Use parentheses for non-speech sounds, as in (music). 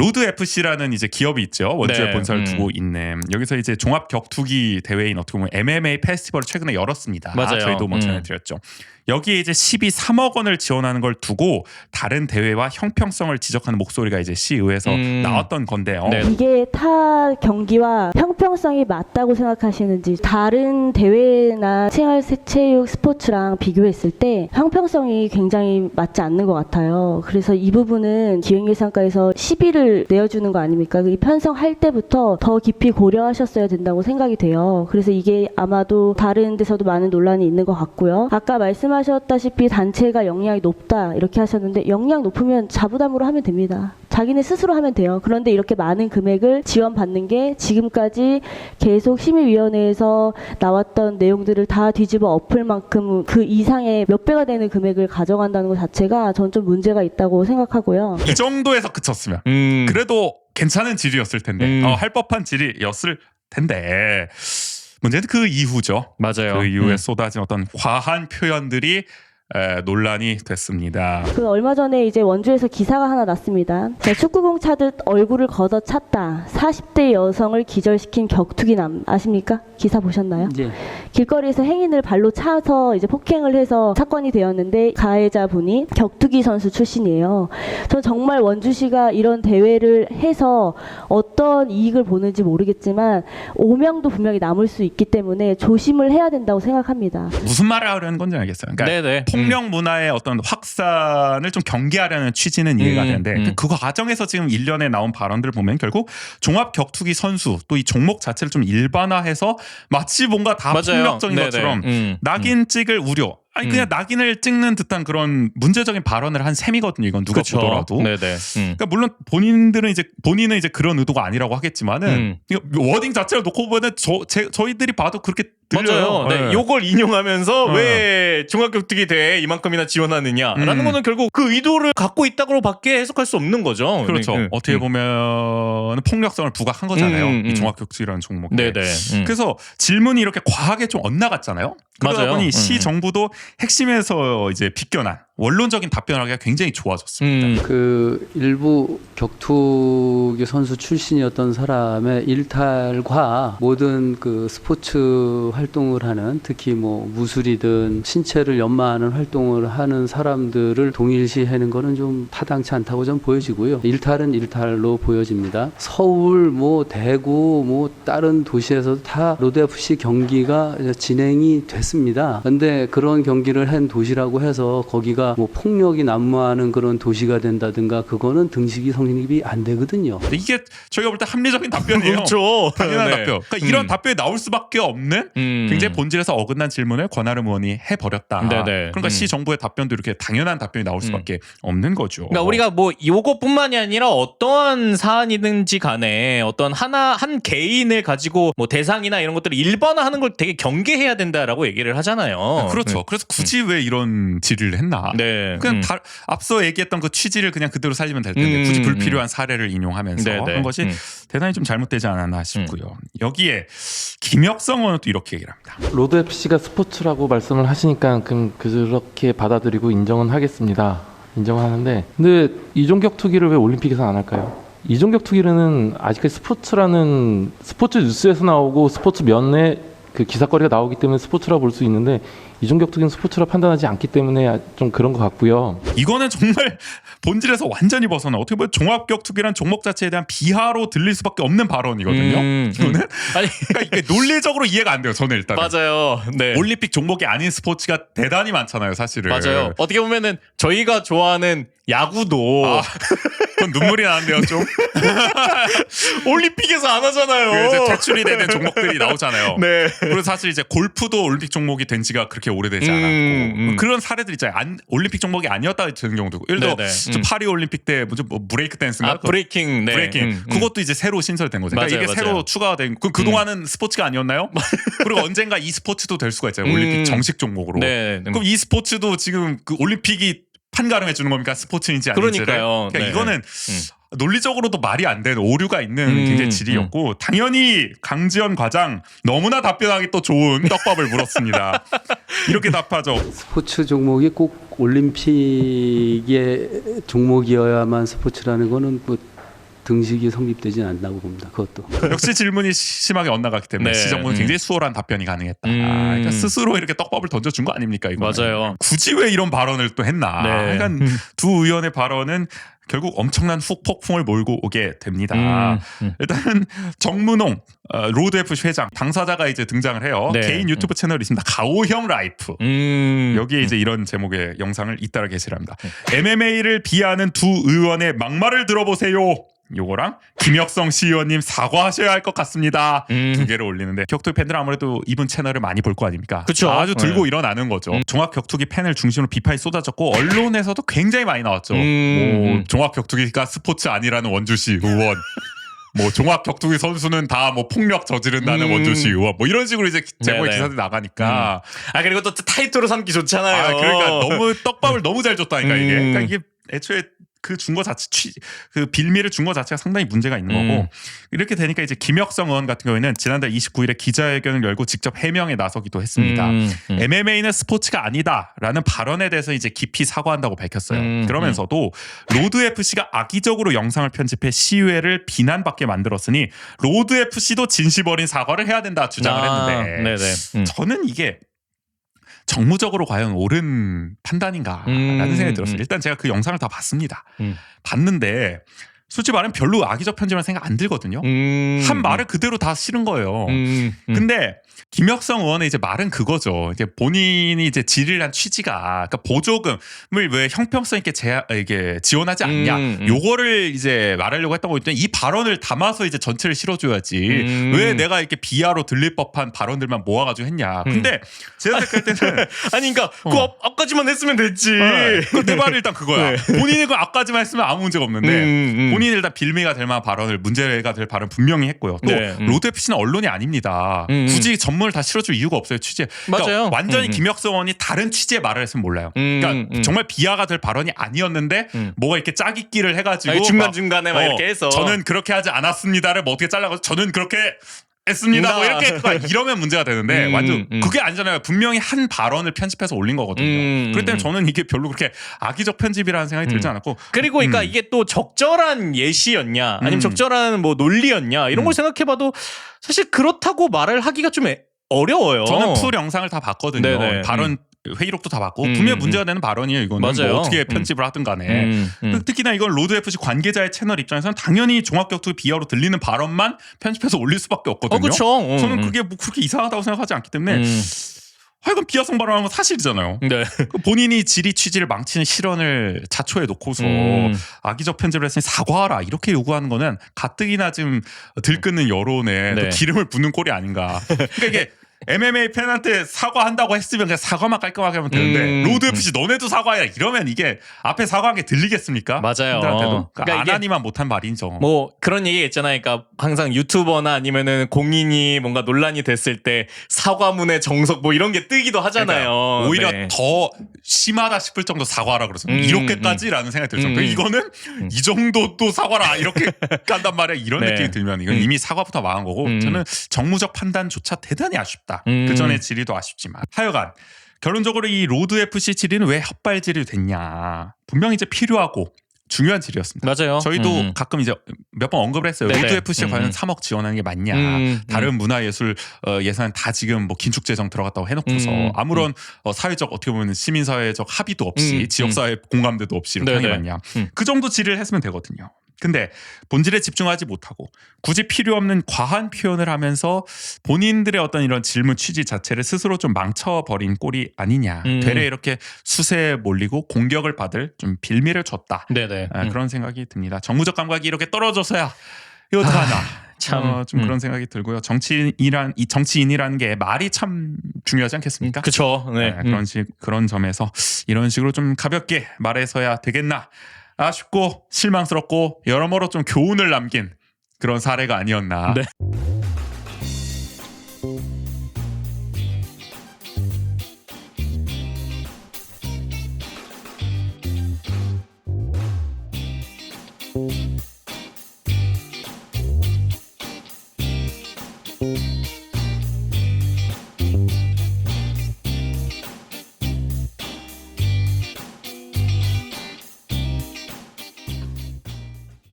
로드 FC라는 이제 기업이 있죠. 원주에 네, 본사를 음. 두고 있는 여기서 이제 종합 격투기 대회인 어떻게 보면 MMA 페스티벌을 최근에 열었습니다. 맞아요. 저희도 뭐 음. 전해드렸죠. 여기에 이제 12, 3억 원을 지원하는 걸 두고 다른 대회와 형평성을 지적하는 목소리가 이제 시의회에서 음. 나왔던 건데요. 네. 이게 타 경기와 형평성이 맞다고 생각하시는지 다른 대회나 생활 체육 스포츠랑 비교했을 때 형평성이 굉장히 맞지 않는 것 같아요. 그래서 이 부분은 기획예산과에서 시비를 내어주는 거 아닙니까? 이 편성할 때부터 더 깊이 고려하셨어야 된다고 생각이 돼요. 그래서 이게 아마도 다른 데서도 많은 논란이 있는 것 같고요. 아까 말씀하셨다시피 단체가 역량이 높다 이렇게 하셨는데 역량 높으면 자부담으로 하면 됩니다. 자기네 스스로 하면 돼요. 그런데 이렇게 많은 금액을 지원받는 게 지금까지 계속 심의위원회에서 나왔던 내용들을 다 뒤집어 엎을 만큼 그 이상의 몇 배가 되는 금액을 가져간다는 것 자체가 전 좀 문제가 있다고 생각하고요. 이 정도에서 그쳤으면 음. 그래도 괜찮은 질이었을 텐데 음. 어, 할 법한 질이었을 텐데 문제는 그 이후죠. 맞아요. 그 이후에 음. 쏟아진 어떤 과한 표현들이 에, 논란이 됐습니다. 그 얼마 전에 이제 원주에서 기사가 하나 났습니다. 자, 축구공 차듯 얼굴을 걷어 찼다. 40대 여성을 기절시킨 격투기남 아십니까? 기사 보셨나요? 예. 길거리에서 행인을 발로 차서 이제 폭행을 해서 사건이 되었는데 가해자분이 격투기 선수 출신이에요. 전 정말 원주시가 이런 대회를 해서 어떤 이익을 보는지 모르겠지만 오명도 분명히 남을 수 있기 때문에 조심을 해야 된다고 생각합니다. 무슨 말을 하려는 건지 알겠어요. 그러니까 네네. 폭력 문화의 어떤 확산을 좀 경계하려는 취지는 이해가 음, 되는데 음. 그 과정에서 지금 일련에 나온 발언들을 보면 결국 종합 격투기 선수 또 이 종목 자체를 좀 일반화해서 마치 뭔가 다 맞아요. 폭력적인 네네. 것처럼 음. 낙인 찍을 우려 아니 음. 그냥 낙인을 찍는 듯한 그런 문제적인 발언을 한 셈이거든요. 이건 누가 그쵸. 보더라도. 네네. 음. 그러니까 물론 본인들은 이제 본인은 이제 그런 의도가 아니라고 하겠지만은 음. 워딩 자체를 놓고 보면 저 제, 저희들이 봐도 그렇게 들려요. 맞아요. 네. 네. 요걸 인용하면서 어. 왜 중학격투기 대회 이만큼이나 지원하느냐라는 음. 거는 결국 그 의도를 갖고 있다고밖에 해석할 수 없는 거죠. 그렇죠. 네. 어떻게 음. 보면 폭력성을 부각한 거잖아요. 음, 음, 이 음. 종합격투기라는 종목. 네 네. 음. 그래서 질문이 이렇게 과하게 좀 엇나갔잖아요. 그러다 맞아요. 보니 음, 시 음. 정부도 핵심에서 이제 비껴난 원론적인 답변을 하기가 굉장히 좋아졌습니다. 음. 그 일부 격투기 선수 출신이었던 사람의 일탈과 모든 그 스포츠 활동을 하는 특히 뭐 무술이든 신체를 연마하는 활동을 하는 사람들을 동일시하는 거는 좀 타당치 않다고 좀 보여지고요. 일탈은 일탈로 보여집니다. 서울, 뭐 대구, 뭐 다른 도시에서 다 로드 FC 경기가 진행이 됐습니다. 근데 그런 경기를 한 도시라고 해서 거기가 뭐 폭력이 난무하는 그런 도시가 된다든가 그거는 등식이 성립이 안 되거든요. 근데 이게 저희가 볼 때 합리적인 답변이에요. (laughs) 그렇죠. 당연한 네. 답변. 그러니까 이런 음. 답변이 나올 수밖에 없는 음. 굉장히 본질에서 어긋난 질문을 권하름 의원이 해버렸다. 네네. 그러니까 음. 시 정부의 답변도 이렇게 당연한 답변이 나올 수밖에 없는 거죠. 그러니까 우리가 뭐 요것뿐만이 아니라 어떠한 사안이든지 간에 어떤 하나 한 개인을 가지고 뭐 대상이나 이런 것들을 일반화하는 걸 되게 경계해야 된다라고 얘기를 하잖아요. 그렇죠. 그래서 굳이 왜 이런 질의를 했나? 네. 그냥 음. 다, 앞서 얘기했던 그 취지를 그냥 그대로 살리면 될 텐데 음, 굳이 음, 불필요한 사례를 인용하면서 네 네. 한 것이 음. 대단히 좀 잘못되지 않았나 싶고요. 여기에 김혁성 의원은 또 이렇게 얘기를 합니다. 로드 FC가 스포츠라고 말씀을 하시니까 그럼 그렇게 받아들이고 인정은 하겠습니다. 인정은 하는데 근데 이종격 투기를 왜 올림픽에서 안 할까요? 이종격 투기는 아직까지 스포츠라는 스포츠 뉴스에서 나오고 스포츠 면에 그 기사거리가 나오기 때문에 스포츠라 볼 수 있는데 이종격투기는 스포츠라 판단하지 않기 때문에 좀 그런 것 같고요. 이거는 정말 (laughs) 본질에서 완전히 벗어나 어떻게 보면 종합격투기란 종목 자체에 대한 비하로 들릴 수밖에 없는 발언이거든요. 음, 이거는 아니 (laughs) 그러니까 이게 논리적으로 이해가 안 돼요. 저는 일단 맞아요. 네. 올림픽 종목이 아닌 스포츠가 대단히 많잖아요, 사실은. 맞아요. 어떻게 보면은 저희가 좋아하는 야구도 아, (laughs) 그건 눈물이 나는데요, 좀. (laughs) 올림픽에서 안 하잖아요. 그 이제 퇴출이 되는 종목들이 나오잖아요. 네. 그리고 사실 이제 골프도 올림픽 종목이 된 지가 그렇게 오래되지 음, 않았고 음. 그런 사례들 있잖아요. 안, 올림픽 종목이 아니었다 되는 경우도 있고. 예를 들어 네네. 저 음. 파리 올림픽 때 뭐죠? 뭐 브레이크 댄스인가? 아 브레이킹. 네. 브레이킹 음, 음. 그것도 이제 새로 신설된 거죠. 그러니까 맞아요, 이게 맞아요. 음. 새로 추가가 된. 그 그동안은 스포츠가 아니었나요? (laughs) 그리고 언젠가 이 스포츠도 될 수가 있잖아요. 올림픽 음. 정식 종목으로. 네. 그럼 이 스포츠도 지금 그 올림픽이 판가름해 주는 겁니까? 스포츠인지 아닌지를. 그러니까요. 그러니까 네. 이거는 논리적으로도 말이 안 되는 오류가 있는 음, 굉장히 질의였고 당연히 강지현 과장 너무나 답변하기 또 좋은 떡밥을 물었습니다. (laughs) 이렇게 답하죠. 스포츠 종목이 꼭 올림픽의 종목이어야만 스포츠라는 거는 뭐 등식이 성립되지는 않다고 봅니다. 그것도. (laughs) 역시 질문이 시- 심하게 엇나갔기 때문에 네. 시정부는 음. 굉장히 수월한 답변이 가능했다. 음. 아, 그러니까 스스로 이렇게 떡밥을 던져준 거 아닙니까? 이거 맞아요. 굳이 왜 이런 발언을 또 했나? 네. 그러니까 두 의원의 발언은 결국 엄청난 후폭풍을 몰고 오게 됩니다. 음, 음. 일단은 정문홍 어, 로드 FC 회장 당사자가 이제 등장을 해요. 네. 개인 유튜브 채널이 있습니다. 가오형 라이프. 음. 여기에 이제 이런 제목의 영상을 잇따라 게시합니다. MMA를 비하는 두 의원의 막말을 들어보세요. 요거랑 김혁성 시의원님 사과하셔야 할 것 같습니다. 음. 두 개를 올리는데 격투기 팬들 아무래도 이분 채널을 많이 볼 거 아닙니까? 그쵸. 아주 들고 네. 일어나는 거죠. 음. 종합 격투기 팬을 중심으로 비판이 쏟아졌고 언론에서도 굉장히 많이 나왔죠. 음. 뭐 종합 격투기가 스포츠 아니라는 원주시 의원. (laughs) 뭐 종합 격투기 선수는 다 뭐 폭력 저지른다는 음. 원주시 의원 뭐 이런 식으로 이제 제목의 네네. 기사들이 나가니까 아 그리고 또 타이틀로 삼기 좋잖아요. 아, 그러니까 너무 떡밥을 너무 잘 줬다니까 이게. 음. 그러니까 이게 애초에 그 준거 자체 취, 그 빌미를 준 거 자체가 상당히 문제가 있는 음. 거고 이렇게 되니까 이제 김혁성 의원 같은 경우에는 지난달 29일에 기자회견을 열고 직접 해명에 나서기도 했습니다. 음, 음. MMA는 스포츠가 아니다라는 발언에 대해서 이제 깊이 사과한다고 밝혔어요. 음, 그러면서도 로드 FC가 악의적으로 영상을 편집해 시위회를 비난받게 만들었으니 로드 FC도 진심 어린 사과를 해야 된다 주장을 아, 했는데 네네. 음. 저는 이게 정무적으로 과연 옳은 판단인가라는 음, 생각이 들었어요. 음. 일단 제가 그 영상을 다 봤습니다. 음. 봤는데 솔직히 말하면 별로 악의적 편집이라는 생각 안 들거든요. 음. 한 말을 그대로 다 싫은 거예요. 음, 음. 근데 김혁성 의원의 이제 말은 그거죠. 이제 본인이 이제 질의를 한 취지가 그러니까 보조금을 왜 형평성 있게 제, 이게 지원하지 않냐. 음, 음. 요거를 이제 말하려고 했던 거였더니 이 발언을 담아서 이제 전체를 실어줘야지. 음. 왜 내가 이렇게 비하로 들릴 법한 발언들만 모아가지고 했냐. 음. 근데 제가 생각할 때는 (laughs) 아니 그러니까 그 어. 앞, 앞까지만 했으면 됐지. 내 말이 일단 그거야. 본인이 그 앞까지만 했으면 아무 문제가 없는데 네. 음, 음. 본인이 일단 빌미가 될 만한 발언을 문제가 될 발언 분명히 했고요. 또 네, 음. 로드 FC는 언론이 아닙니다. 굳이 전문을 다 실어줄 이유가 없어요. 취재. 그러니까 맞아요. 완전히 음, 음. 김혁성 의원이 다른 취지의 말을 했으면 몰라요. 음, 그러니까 음. 정말 비하가 될 발언이 아니었는데 음. 뭐가 이렇게 짜깁기를 해가지고 중간 막, 중간에 막 어, 이렇게 해서 저는 그렇게 하지 않았습니다를 뭐 어떻게 잘라가지고 저는 그렇게 했습니다. 뭐 나. 이렇게 했다. 이러면 문제가 되는데 음, 완전 음. 그게 아니잖아요. 분명히 한 발언을 편집해서 올린 거거든요. 음, 그렇기 때문에 음. 저는 이게 별로 그렇게 악의적 편집이라는 생각이 들지 음. 않았고 그리고 그러니까 음. 이게 또 적절한 예시였냐 아니면 음. 적절한 뭐 논리였냐 이런 음. 걸 생각해봐도 사실 그렇다고 말을 하기가 좀 애- 어려워요. 저는 풀 영상을 다 봤거든요. 네네. 발언 회의록도 다 봤고 음, 분명 음, 문제가 되는 발언이에요. 이거는 맞아요. 뭐 어떻게 음. 편집을 하든 간에 음, 음. 특히나 이건 로드 FC 관계자의 채널 입장에서는 당연히 종합격투기 비하로 들리는 발언만 편집해서 올릴 수밖에 없거든요. 어 그렇죠. 저는 그게 뭐 그렇게 이상하다고 생각하지 않기 때문에 하여간 비하성 발언한 건 사실이잖아요. 네. 그 본인이 질의 취지를 망치는 실언을 자초에 놓고서 음. 악의적 편집을 했으니 사과하라 이렇게 요구하는 거는 가뜩이나 지금 들끓는 여론에 네. 또 기름을 붓는 꼴이 아닌가. 그러니까 이게 (laughs) MMA 팬한테 사과한다고 했으면 그냥 사과만 깔끔하게 하면 되는데 음. 로드 FC 너네도 사과해라 이러면 이게 앞에 사과한 게 들리겠습니까? 맞아요. 팬들한테도? 그러니까, 그러니까 이게 아나니만 못한 말이죠. 뭐 그런 얘기 있잖아요. 그러니까 항상 유튜버나 아니면은 공인이 뭔가 논란이 됐을 때 사과문의 정석 뭐 이런 게 뜨기도 하잖아요. 그러니까 오히려 네. 더 심하다 싶을 정도 사과하라 그래서 음, 이렇게까지라는 생각이 들 정도. 음. 이거는 이 정도 또 사과라 이렇게 (laughs) 깐단 말이야. 이런 네. 느낌이 들면 이건 음. 이미 사과부터 망한 거고 음. 저는 정무적 판단조차 대단히 아쉽다. 음. 그 전에 질의도 아쉽지만 하여간 결론적으로 이 로드 FC 질의는 왜 헛발 질의 됐냐. 분명히 이제 필요하고 중요한 질의였습니다. 맞아요. 저희도 음. 가끔 이제 몇 번 언급을 했어요. 네네. 로드 FC에 음, 과연 음. 3억 지원하는 게 맞냐. 음, 다른 문화예술 어, 예산 다 지금 뭐 긴축 재정 들어갔다고 해놓고서 음, 아무런 어, 사회적 어떻게 보면 시민사회적 합의도 없이 음, 지역사회 공감대도 없이 이렇게 하는 게. 맞냐. 음. 그 정도 질의를 했으면 되거든요. 근데 본질에 집중하지 못하고 굳이 필요 없는 과한 표현을 하면서 본인들의 어떤 이런 질문 취지 자체를 스스로 좀 망쳐버린 꼴이 아니냐. 음. 되레 이렇게 수세에 몰리고 공격을 받을 좀 빌미를 줬다. 네네. 아, 음. 그런 생각이 듭니다. 정무적 감각이 이렇게 떨어져서야 이거 어떡하나. 참, 어, 좀 음. 그런 생각이 들고요. 정치인이란 이 정치인이라는 게 말이 참 중요하지 않겠습니까? 그쵸. 네. 네, 그런 식 그런 점에서 이런 식으로 좀 가볍게 말해서야 되겠나 아쉽고 실망스럽고 여러모로 좀 교훈을 남긴 그런 사례가 아니었나. 네.